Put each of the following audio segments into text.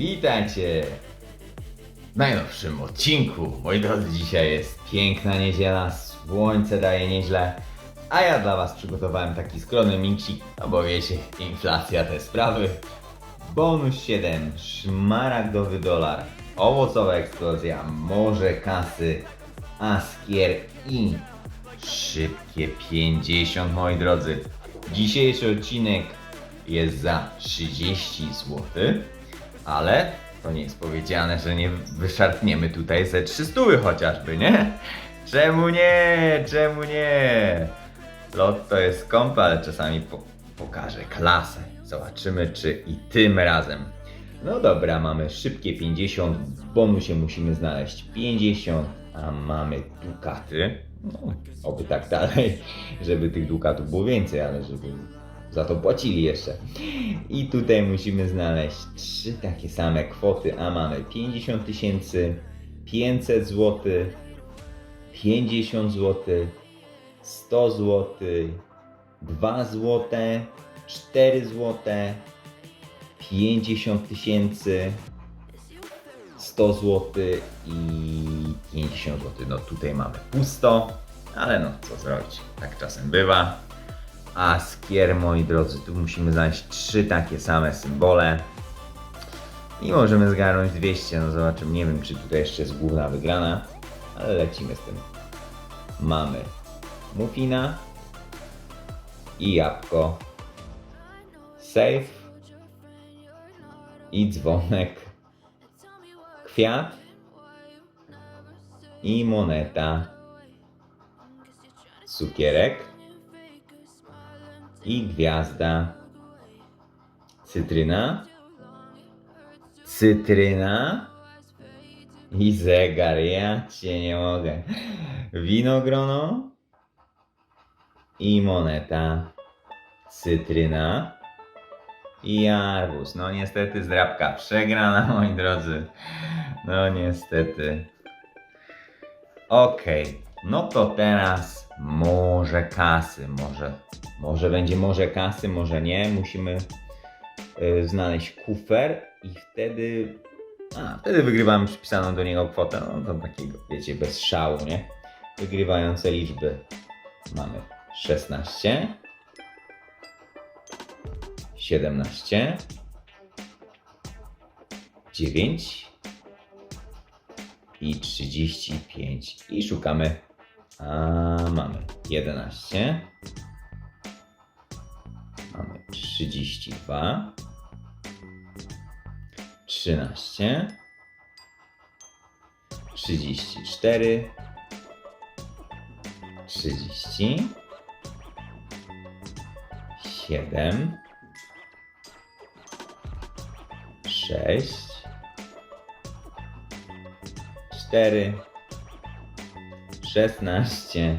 witajcie w najnowszym odcinku. Moi drodzy, dzisiaj jest piękna niedziela, słońce daje nieźle, a ja dla was przygotowałem taki skromny miksik, no bo wiecie, inflacja te sprawy. Bonus 7, szmaragdowy dolar, owocowa eksplozja, morze kasy, askier i szybkie 50, moi drodzy. Dzisiejszy odcinek jest za 30 zł, ale to nie jest powiedziane, że nie wyszarpniemy tutaj ze 300 chociażby, nie? Czemu nie? Czemu nie? Lot to jest kąpa, ale czasami po pokaże klasę. Zobaczymy, czy i tym razem. No dobra, mamy szybkie 50, w bonusie musimy znaleźć 50, a mamy dukaty. No, oby tak dalej, żeby tych dukatów było więcej, ale żeby za to płacili jeszcze. I tutaj musimy znaleźć trzy takie same kwoty, a mamy 50 tysięcy, 500 zł, 50 zł, 100 zł, 2 zł, 4 zł, 50 tysięcy, 100 zł i 50 zł. No tutaj mamy pusto, ale no co zrobić, tak czasem bywa. A skier, moi drodzy, tu musimy znaleźć trzy takie same symbole. I możemy zgarnąć 200, no zobaczymy, nie wiem czy tutaj jeszcze jest główna wygrana, ale lecimy z tym. Mamy muffina i jabłko, safe i dzwonek, kwiat i moneta, cukierek i gwiazda, cytryna, cytryna i zegar. Ja cię nie mogę. Winogrono i moneta, cytryna i arbuz. No niestety zdrabka przegrana, moi drodzy. No niestety. Okej, no to teraz może kasy, może, może będzie może kasy, może nie. Musimy y, znaleźć kufer i wtedy, a wtedy wygrywamy przypisaną do niego kwotę, no to takiego, wiecie, bez szału, nie? Wygrywające liczby mamy 16, 17, 9, i 35 i szukamy. A mamy 11. Mamy 32. 13. 34. 30. 7. 6. 4, 16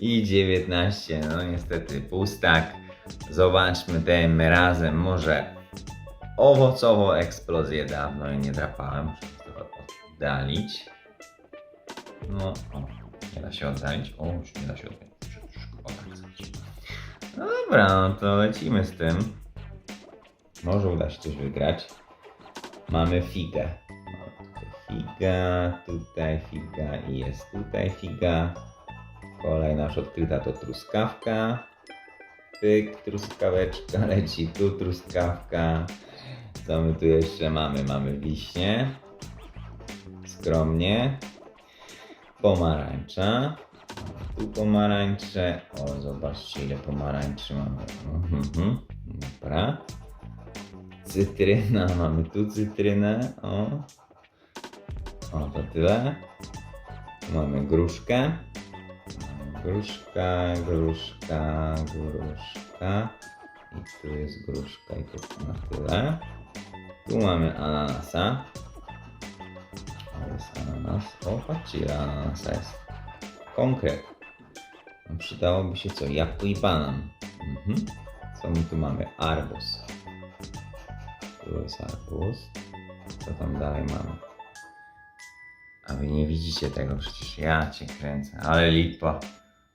i 19. No niestety pustak. Zobaczmy tym razem. Może owocową eksplozję dawno jej nie drapałem. Muszę to oddalić. No, o, nie da się oddalić. O, już nie da się oddalić. No dobra, no to lecimy z tym. Może uda się coś wygrać. Mamy figę. Figa, tutaj figa i jest tutaj figa. Kolejna już odkryta to truskawka. Pyk, truskaweczka, leci tu truskawka. Co my tu jeszcze mamy? Mamy wiśnie. Skromnie. Pomarańcza. Tu pomarańcze. O, zobaczcie ile pomarańczy mamy. Mhm, dobra. Cytryna, mamy tu cytrynę. O, o, to tyle. Mamy gruszkę. Gruszka, gruszka, gruszka. I tu jest gruszka i to na tyle. Tu mamy ananasa. O, jest ananas. O, patrzcie ile ananasa jest. Konkret. Przydałoby się co? Jabłko i banan. Mhm. Co my tu mamy? Arbuz. Tu jest arbuz. Co tam dalej mamy? A wy nie widzicie tego, przecież ja cię kręcę, ale lipa.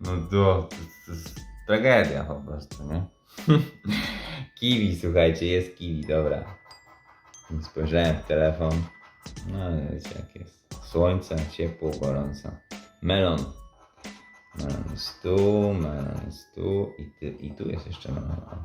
No to, to, to jest tragedia po prostu, nie? kiwi, słuchajcie, jest kiwi, dobra. Spojrzałem w telefon. No ale wiecie jak jest. Słońce, ciepło, gorąco. Melon. Melon jest tu, melon jest tu i, ty, i tu jest jeszcze melon.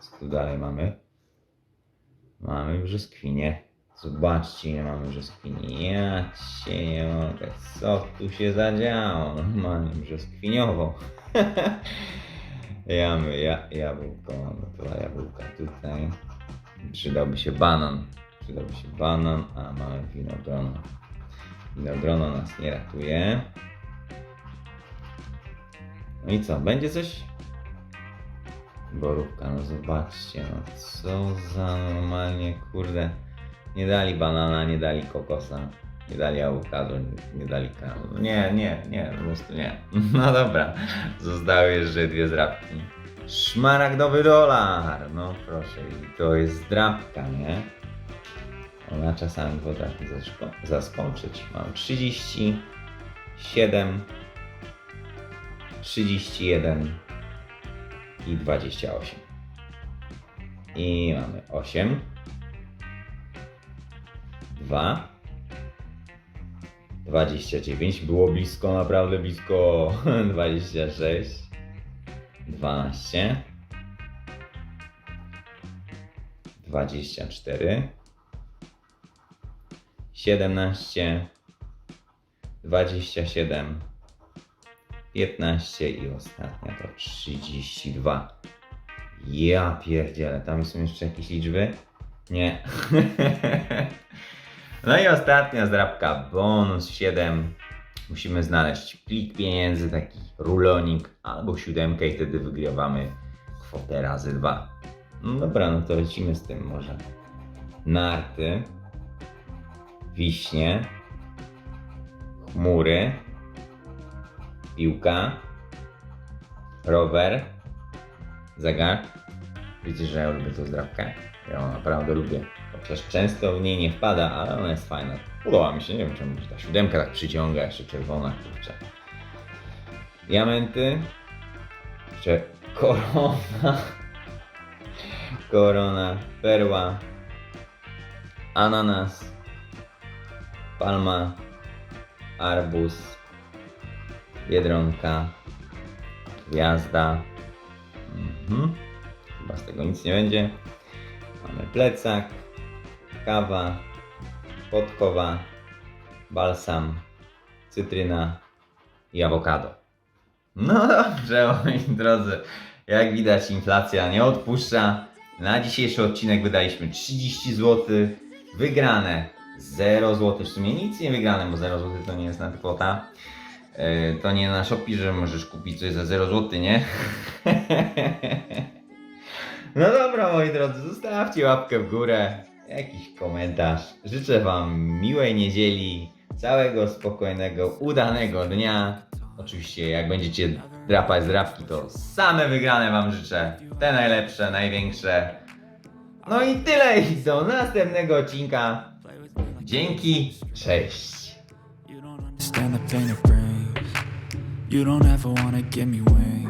Co tu dalej mamy? Mamy brzoskwinię. Zobaczcie, ile mamy brzoskwini. Ja cię nie mogę. Co tu się zadziało? Normalnie brzoskwiniowo. Jamy, ja, jabłko, mamy dwa jabłka tutaj. Przydałby się banan. Przydałby się banan, a mamy winogrono. Winogrono nas nie ratuje. No i co, będzie coś? Borówka, no zobaczcie, no co za normalnie, kurde. Nie dali banana, nie dali kokosa, nie dali awokado, nie, dali kremu. No Nie, nie, nie, po prostu nie. No dobra, zostały jeszcze dwie zdrabki. Szmaragdowy dolar! No proszę, i to jest zdrabka, nie? Ona czasami potrafi zasko- zaskoczyć. Mam 37, 31 i 28. I mamy 8, 2, 29. Było blisko, naprawdę blisko. 26, 12, 24, 17, 27, 15 i ostatnia to 32. Ja pierdzielę, tam są jeszcze jakieś liczby? Nie. no i ostatnia zdrabka, bonus 7. Musimy znaleźć plik pieniędzy, taki rulonik albo siódemkę i wtedy wygrywamy kwotę razy 2. No dobra, no to lecimy z tym może. Narty, wiśnie, chmury, piłka, rower, zegar. Widzicie, że ja lubię tą zdrabkę. Ja ją naprawdę lubię. Chociaż często w niej nie wpada, ale ona jest fajna. Podoba mi się, nie wiem czemu ta siódemka tak przyciąga, jeszcze czerwona, kurczę. Diamenty. Jeszcze korona. Korona, perła, ananas, palma, arbuz, biedronka, gwiazda. Mhm. Chyba z tego nic nie będzie. Mamy plecak, kawa, podkowa, balsam, cytryna i awokado. No dobrze, moi drodzy. Jak widać, inflacja nie odpuszcza. Na dzisiejszy odcinek wydaliśmy 30 zł. Wygrane 0 zł. W sumie nic nie wygrane, bo 0 zł to nie jest nadkwota. Yy, to nie na Shopee, że możesz kupić coś za 0 zł, nie? No dobra, moi drodzy, zostawcie łapkę w górę, jakiś komentarz. Życzę Wam miłej niedzieli, całego spokojnego, udanego dnia. Oczywiście, jak będziecie drapać drapki, to same wygrane Wam życzę. Te najlepsze, największe. No i tyle i do następnego odcinka. Dzięki, cześć. You don't ever wanna give me wings.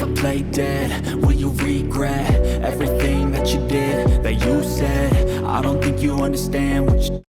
if I play dead, will you regret everything that you did, that you said? I don't think you understand what you